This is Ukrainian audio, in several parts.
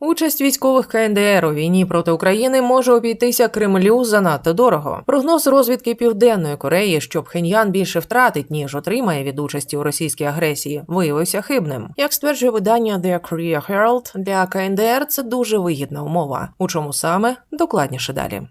Участь військових КНДР у війні проти України може обійтися Кремлю занадто дорого. Прогноз розвідки Південної Кореї, що Пхеньян більше втратить ніж отримає від участі у російській агресії, виявився хибним. Як стверджує видання The Korea Herald, для КНДР це дуже вигідна умова. У чому саме докладніше далі.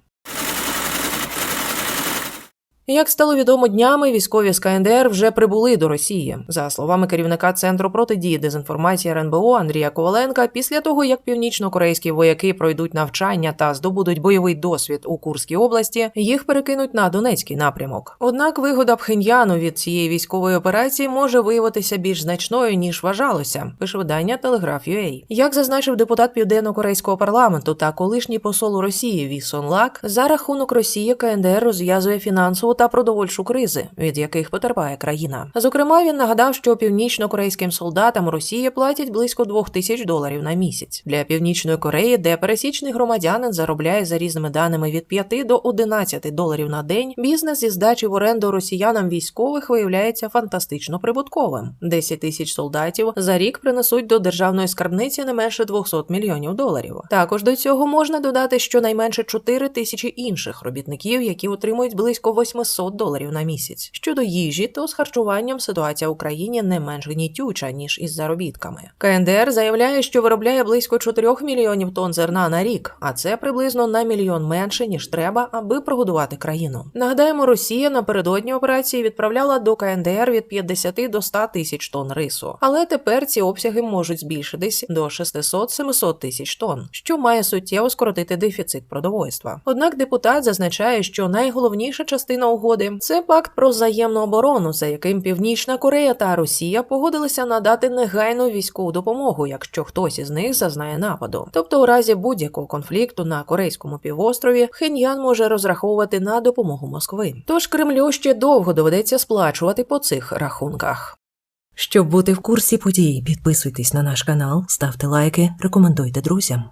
Як стало відомо днями, військові з КНДР вже прибули до Росії. За словами керівника центру протидії дезінформації РНБО Андрія Коваленка, після того як північно-корейські вояки пройдуть навчання та здобудуть бойовий досвід у Курській області, їх перекинуть на Донецький напрямок. Однак вигода Пхеньяну від цієї військової операції може виявитися більш значною ніж вважалося. Пише видання Telegraph.ua. Як зазначив депутат південно-корейського парламенту та колишній посол у Росії Вісон Лак, за рахунок Росії КНДР розв'язує фінансову та продовольчу кризи, від яких потерпає країна. Зокрема, він нагадав, що північно-корейським солдатам Росії платять близько 2 тисяч доларів на місяць для північної Кореї, де пересічний громадянин заробляє за різними даними від 5 до 11 доларів на день. Бізнес зі здачі в оренду росіянам військових виявляється фантастично прибутковим. 10 тисяч солдатів за рік принесуть до державної скарбниці не менше 200 мільйонів доларів. Також до цього можна додати щонайменше 4 тисячі інших робітників, які отримують близько 800 доларів на місяць. Щодо їжі, то з харчуванням ситуація в Україні не менш гнітюча ніж із заробітками. КНДР заявляє, що виробляє близько 4 мільйонів тонн зерна на рік, а це приблизно на мільйон менше ніж треба, аби прогодувати країну. Нагадаємо, Росія напередодні операції відправляла до КНДР від 50 до 100 тисяч тонн рису, але тепер ці обсяги можуть збільшитись до 600-700 тисяч тонн, що має суттєво скоротити дефіцит продовольства. Однак депутат зазначає, що найголовніша частина угоди це пакт про взаємну оборону, за яким Північна Корея та Росія погодилися надати негайну військову допомогу, якщо хтось із них зазнає нападу. Тобто, у разі будь-якого конфлікту на корейському півострові Хеньян може розраховувати на допомогу Москви. Тож Кремлю ще довго доведеться сплачувати по цих рахунках. Щоб бути в курсі подій, підписуйтесь на наш канал, ставте лайки, рекомендуйте друзям.